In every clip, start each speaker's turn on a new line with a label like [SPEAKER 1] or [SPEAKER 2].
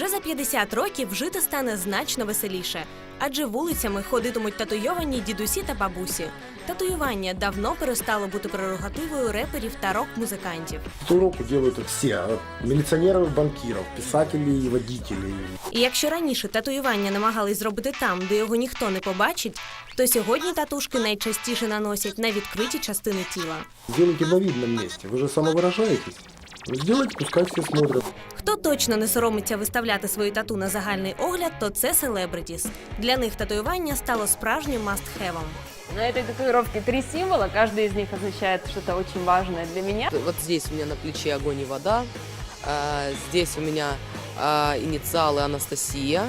[SPEAKER 1] Вже за 50 років жити стане значно веселіше, адже вулицями ходитимуть татуйовані дідусі та бабусі. Татуювання давно перестало бути прерогативою реперів та рок-музикантів.
[SPEAKER 2] Татуировку все, от милиционеров и банкиров, писателей и.
[SPEAKER 1] І якщо раніше татуювання намагались зробити там, де його ніхто не побачить, то сьогодні татушки найчастіше наносять на відкриті частини тіла.
[SPEAKER 2] Сделайте на видном месте, вы же самовыражаетесь. Ну, Сделайте, пускай все смотрят.
[SPEAKER 1] Хто точно не соромиться виставляти свої тату на загальний огляд, то це селебритіс. Для них татуювання стало справжнім мастхевом.
[SPEAKER 3] На этой татуировке три символа, каждый из них означает что-то очень важное для меня.
[SPEAKER 4] Вот здесь у меня на плече огонь и вода, а, здесь у меня а, инициалы Анастасия,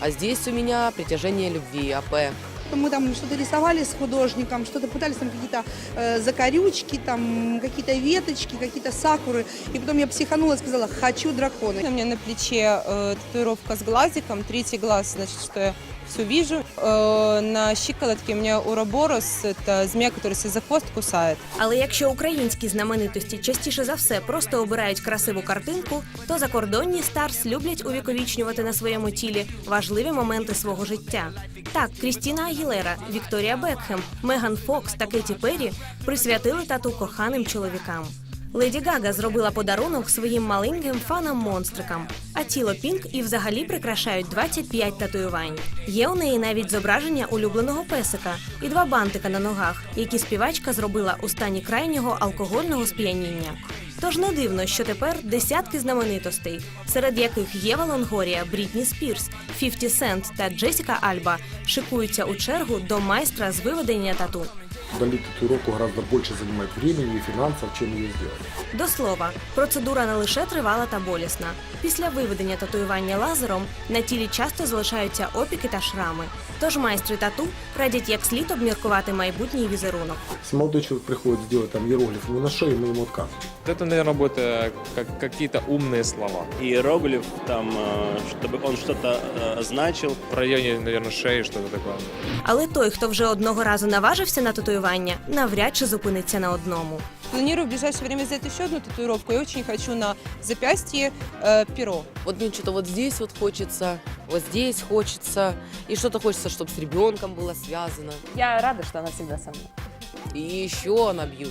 [SPEAKER 4] а здесь у меня притяжение любви, АП.
[SPEAKER 5] Мы там что-то рисовали с художником, что-то пытались там какие-то э, закорючки, там какие-то веточки, какие-то сакуры. И потом я психанула и сказала, хочу дракона.
[SPEAKER 6] У меня на плече э, татуировка с глазиком, третий глаз, значит, что я все вижу. Э, на щиколотке у меня уроборос, это змея, который себя за хвост кусает.
[SPEAKER 1] Але якщо українські знаменитості частіше за все просто обирають красиву картинку, то закордонні старс люблять увіковічнювати на своєму тілі важливі моменти свого життя. Так, Крістіна Агілера, Вікторія Бекхем, Меган Фокс та Кеті Перрі присвятили тату коханим чоловікам. Леді Гага зробила подарунок своїм маленьким фанам-монстрикам, а тіло Пінк і взагалі прикрашають 25 татуювань. Є у неї навіть зображення улюбленого песика і два бантика на ногах, які співачка зробила у стані крайнього алкогольного сп'яніння. Тож не дивно, що тепер десятки знаменитостей, серед яких Єва Лонгорія, Брітні Спірс, 50 Сент та Джесіка Альба, шикуються у чергу до майстра з виведення тату
[SPEAKER 2] Удалить татуировку гораздо больше занимает времени и финансов, чем ее сделать.
[SPEAKER 1] До слова, процедура не лише тривала та болісна. Після виведення татуювання лазером на тілі часто залишаються опіки та шрами. Тож майстри тату радять як слід обміркувати майбутній візерунок.
[SPEAKER 2] Если молодой человек приходит сделать там иероглиф ему на шее, мы ему отказываем.
[SPEAKER 7] Вот Это, наверное, будет э, как, какие-то умные слова.
[SPEAKER 8] иероглиф, там, э, чтобы он что-то э, значил.
[SPEAKER 7] В районе, наверное, шеи что-то такое.
[SPEAKER 1] Але той, хто вже одного разу наважився на татуювання, навряд чи зупиниться на одному.
[SPEAKER 6] Планирую в ближайшее время сделать еще одну татуировку. Я очень хочу на запястье э, перо.
[SPEAKER 4] Вот мне что-то вот здесь вот хочется, вот здесь хочется, и что-то хочется, чтобы с ребенком было связано.
[SPEAKER 3] Я рада, что она всегда со мной.
[SPEAKER 4] И еще набью